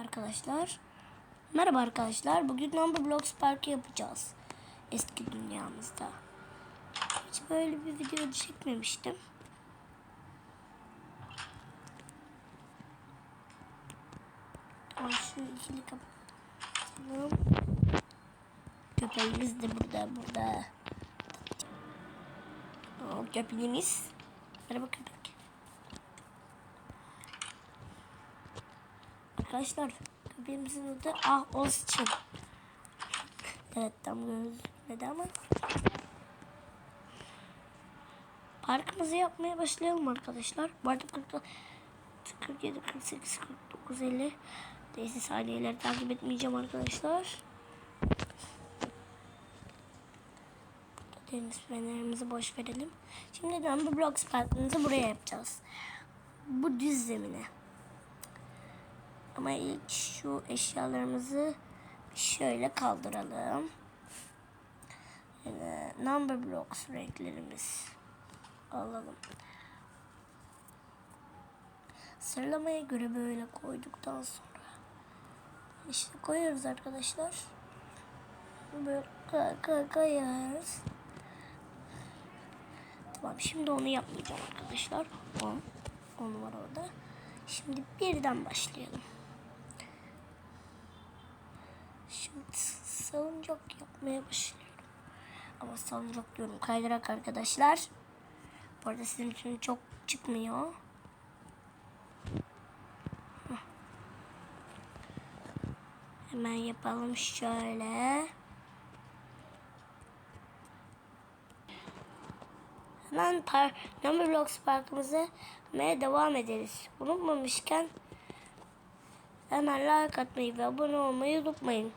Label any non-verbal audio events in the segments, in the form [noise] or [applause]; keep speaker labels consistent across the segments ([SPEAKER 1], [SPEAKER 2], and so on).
[SPEAKER 1] Arkadaşlar. Merhaba arkadaşlar. Bugün Number Blocks Park'ı yapacağız. Eski dünyamızda. Hiç böyle bir video çekmemiştim. Ama şu ikili kapatalım. Köpeğimiz de burada burada. O köpeğimiz. Merhaba köpek Arkadaşlar köpeğimizin adı Ah Ozçin. Evet tam gözükmedi ama. Parkımızı yapmaya başlayalım arkadaşlar. Bu arada 40, 47, 48, 49, 50 Neyse saniyeleri takip etmeyeceğim arkadaşlar. Deniz fenerimizi boş verelim. Şimdi Number Blocks Parkımızı buraya yapacağız. Bu düz zemine. Ama ilk şu eşyalarımızı şöyle kaldıralım. Yani number blocks renklerimiz alalım. Sıralamaya göre böyle koyduktan sonra işte koyuyoruz arkadaşlar. Böyle kayarız. Tamam şimdi onu yapmayacağım arkadaşlar. 10 10 numara orada. Şimdi birden başlayalım. Şimdi salıncak yapmaya başlıyorum. Ama salıncak diyorum kaydırak arkadaşlar. Bu arada sizin için çok çıkmıyor. Hemen yapalım şöyle. Hemen par Number Blocks parkımıza devam ederiz. Unutmamışken hemen like atmayı ve abone olmayı unutmayın.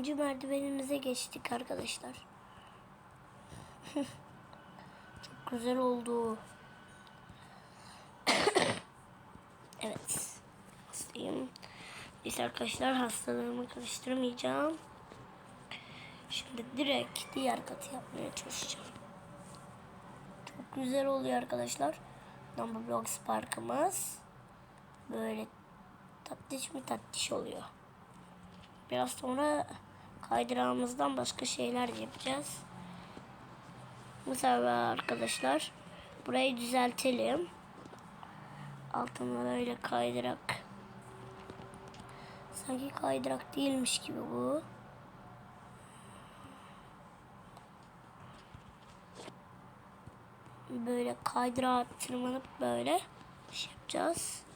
[SPEAKER 1] İkinci merdivenimize geçtik arkadaşlar. [laughs] Çok güzel oldu. [coughs] evet. Hastayım. Neyse arkadaşlar hastalığımı karıştırmayacağım. Şimdi direkt diğer katı yapmaya çalışacağım. Çok güzel oluyor arkadaşlar. Number Blocks parkımız. Böyle tatlış mı tatlış oluyor. Biraz sonra kaydırağımızdan başka şeyler yapacağız. Mesela arkadaşlar burayı düzeltelim. Altından öyle kaydırak. Sanki kaydırak değilmiş gibi bu. Böyle kaydırağa tırmanıp böyle şey yapacağız.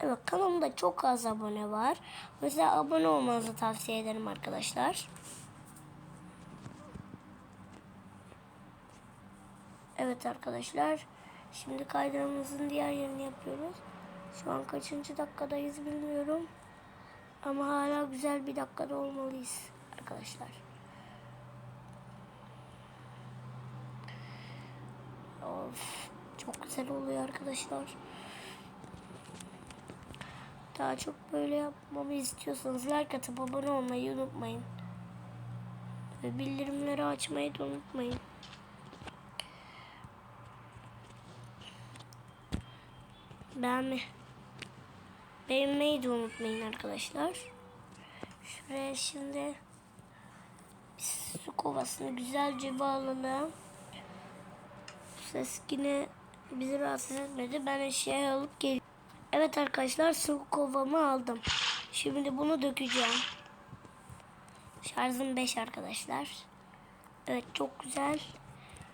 [SPEAKER 1] Evet kanalımda çok az abone var. Mesela abone olmanızı tavsiye ederim arkadaşlar. Evet arkadaşlar. Şimdi kaydırmamızın diğer yerini yapıyoruz. Şu an kaçıncı dakikadayız bilmiyorum. Ama hala güzel bir dakikada olmalıyız arkadaşlar. Of, çok güzel oluyor arkadaşlar. Daha çok böyle yapmamı istiyorsanız like atıp abone olmayı unutmayın. Ve bildirimleri açmayı da unutmayın. Beğenme. Beğenmeyi de unutmayın arkadaşlar. Şuraya şimdi su kovasını güzelce bağlayalım. Ses yine bizi rahatsız etmedi. Ben eşyayı alıp geliyorum. Evet arkadaşlar su kovamı aldım. Şimdi bunu dökeceğim. Şarjım 5 arkadaşlar. Evet çok güzel.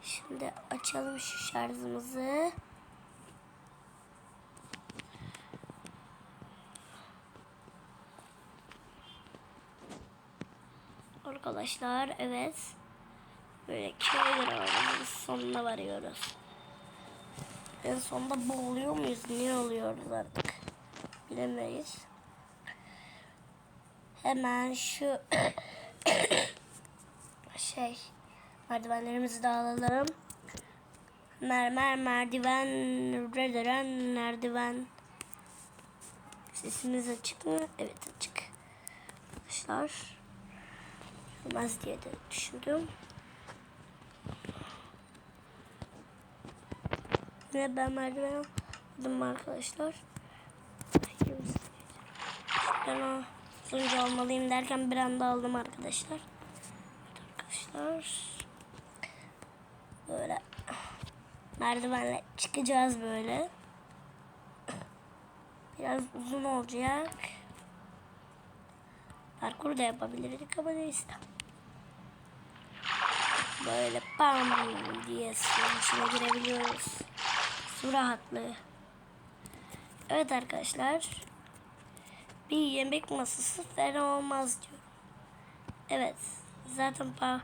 [SPEAKER 1] Şimdi açalım şu şarjımızı. Arkadaşlar evet. Böyle köy varıyoruz. Sonuna varıyoruz. En sonunda boğuluyor muyuz? Niye oluyoruz artık? Bilemeyiz. Hemen şu [coughs] şey merdivenlerimizi de alalım. Mermer merdiven rederen merdiven Sesimiz açık mı? Evet açık. Arkadaşlar. Olmaz diye de düşündüm. Yine ben merdiven aldım arkadaşlar. Ben o sonucu almalıyım derken bir anda aldım arkadaşlar. Arkadaşlar. Böyle merdivenle çıkacağız böyle. Biraz uzun olacak. Parkur da yapabilirdik ama neyse. Böyle bam diye suyun girebiliyoruz. Su rahatlığı. Evet arkadaşlar. Bir yemek masası fena olmaz diyor. Evet. Zaten pa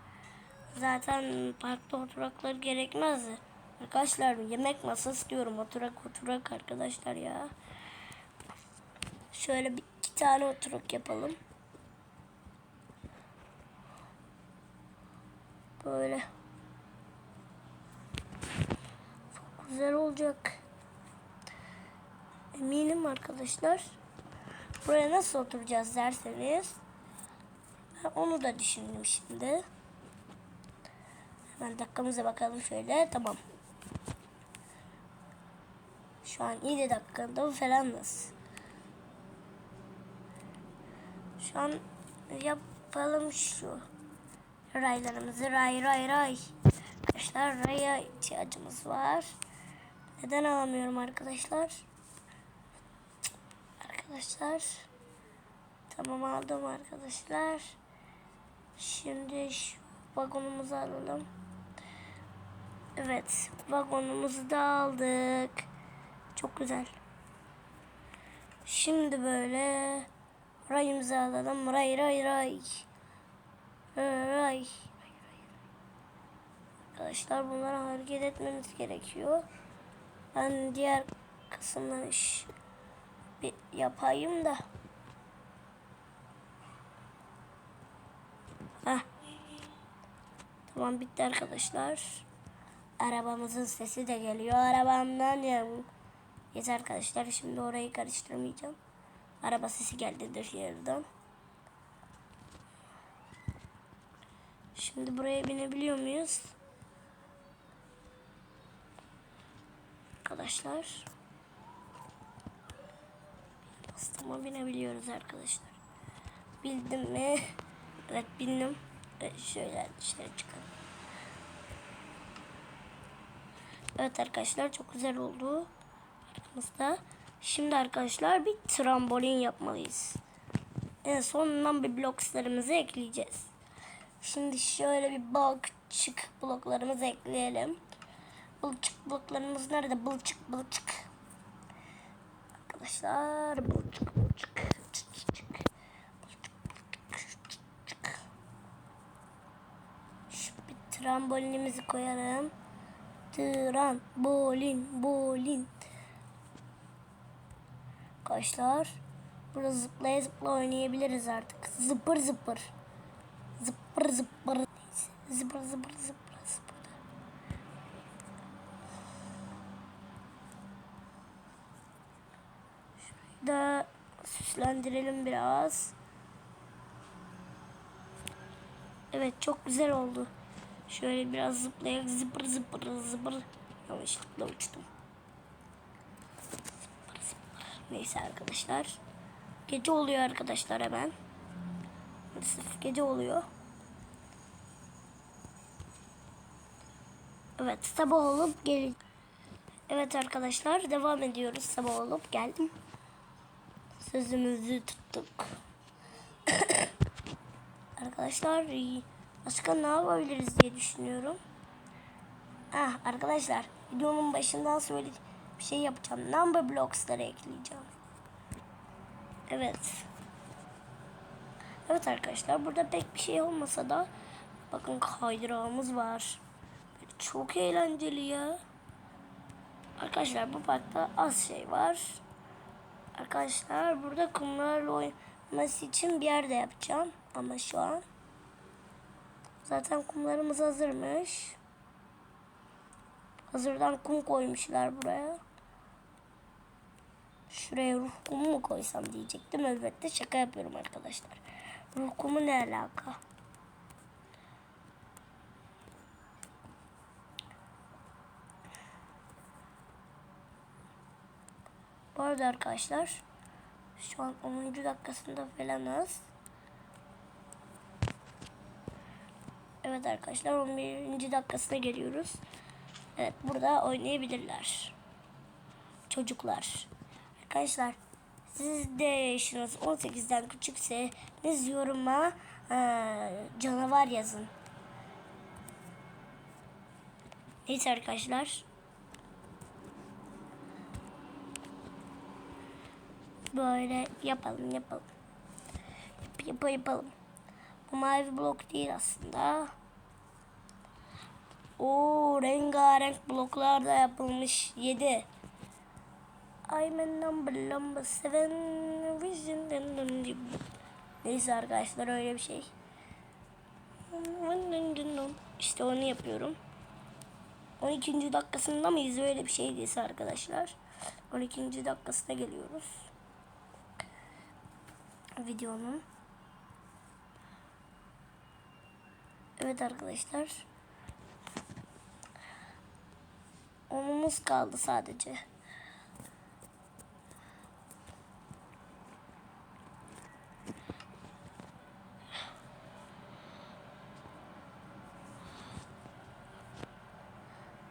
[SPEAKER 1] zaten parkta oturaklar gerekmezdi. Arkadaşlar yemek masası diyorum. Oturak oturak arkadaşlar ya. Şöyle bir iki tane oturak yapalım. Böyle. Çok güzel olacak. Eminim arkadaşlar. Buraya nasıl oturacağız derseniz. Onu da düşündüm şimdi. Hemen dakikamıza bakalım şöyle. Tamam. Şu an 7 dakikada falan nasıl? Şu an yapalım şu. Raylarımızı ray ray ray. Arkadaşlar raya ihtiyacımız var. Neden alamıyorum arkadaşlar? Arkadaşlar. Tamam aldım arkadaşlar. Şimdi şu vagonumuzu alalım. Evet vagonumuzu da aldık. Çok güzel. Şimdi böyle rayımızı alalım. Ray ray ray. Ray. Arkadaşlar bunlara hareket etmemiz gerekiyor. Ben diğer kısımdan iş bir yapayım da. Heh. Tamam bitti arkadaşlar. Arabamızın sesi de geliyor. Arabamdan ya. Yeter arkadaşlar. Şimdi orayı karıştırmayacağım. Araba sesi geldi dışarıdan. Şimdi buraya binebiliyor muyuz? Arkadaşlar. Bastıma binebiliyoruz arkadaşlar. Bildim mi? [laughs] Evet bindim. Evet, şöyle dışarı çıkalım. Evet arkadaşlar çok güzel oldu. Arkamızda. Şimdi arkadaşlar bir trambolin yapmalıyız. En sonundan bir bloklarımızı ekleyeceğiz. Şimdi şöyle bir balçık bloklarımızı ekleyelim. Balçık bloklarımız nerede? Balçık balçık. Arkadaşlar balçık balçık. Çık, çık, çık. Trambolinimizi koyalım. Trambolin, bolin. Arkadaşlar burada zıplaya zıplaya oynayabiliriz artık. Zıpır zıpır. Zıpır zıpır. Neyse. Zıpır zıpır zıpır zıpır. Şurayı da süslendirelim biraz. Evet çok güzel oldu. Şöyle biraz zıplayarak zıpır zıpır zıpır. Yanlışlıkla uçtum. Zıpır zıpır. Neyse arkadaşlar. Gece oluyor arkadaşlar hemen. Maalesef gece oluyor. Evet sabah olup gel. Evet arkadaşlar devam ediyoruz. Sabah olup geldim. Sözümüzü tuttuk. [coughs] arkadaşlar başka ne yapabiliriz diye düşünüyorum. Ah arkadaşlar videonun başından söylediğim bir şey yapacağım. Number blocks'ları ekleyeceğim. Evet. Evet arkadaşlar burada pek bir şey olmasa da bakın kaydırağımız var. Çok eğlenceli ya. Arkadaşlar bu parkta az şey var. Arkadaşlar burada kumlarla oynaması için bir yerde yapacağım. Ama şu an zaten kumlarımız hazırmış. Hazırdan kum koymuşlar buraya. Şuraya ruh kumu mu koysam diyecektim. Elbette şaka yapıyorum arkadaşlar. Ruh kumu ne alaka? Bu arada arkadaşlar şu an 10. dakikasında falanız. Evet arkadaşlar 11. dakikasına geliyoruz. Evet burada oynayabilirler. Çocuklar. Arkadaşlar siz de yaşınız 18'den küçükseniz yoruma eee, canavar yazın. Neyse arkadaşlar. Böyle yapalım yapalım. Yap, yap, yapalım. Bu mavi blok değil aslında. O rengarenk bloklar da yapılmış. 7. I'm a number number seven vision Neyse arkadaşlar öyle bir şey. İşte onu yapıyorum. 12. dakikasında mıyız öyle bir şeydiyse arkadaşlar. 12. dakikasına geliyoruz. Videonun. Evet arkadaşlar. Onumuz kaldı sadece.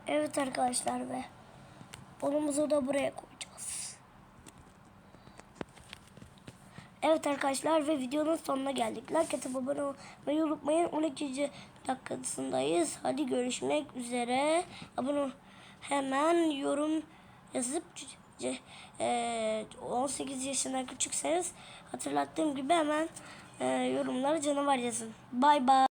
[SPEAKER 1] Evet arkadaşlar ve onumuzu da buraya koyacağız. Evet arkadaşlar ve videonun sonuna geldik. Like atıp abone olmayı unutmayın. 12. dakikasındayız. Hadi görüşmek üzere. Abone hemen yorum yazıp e, 18 yaşından küçükseniz hatırlattığım gibi hemen e, yorumlara canavar yazın. Bay bay.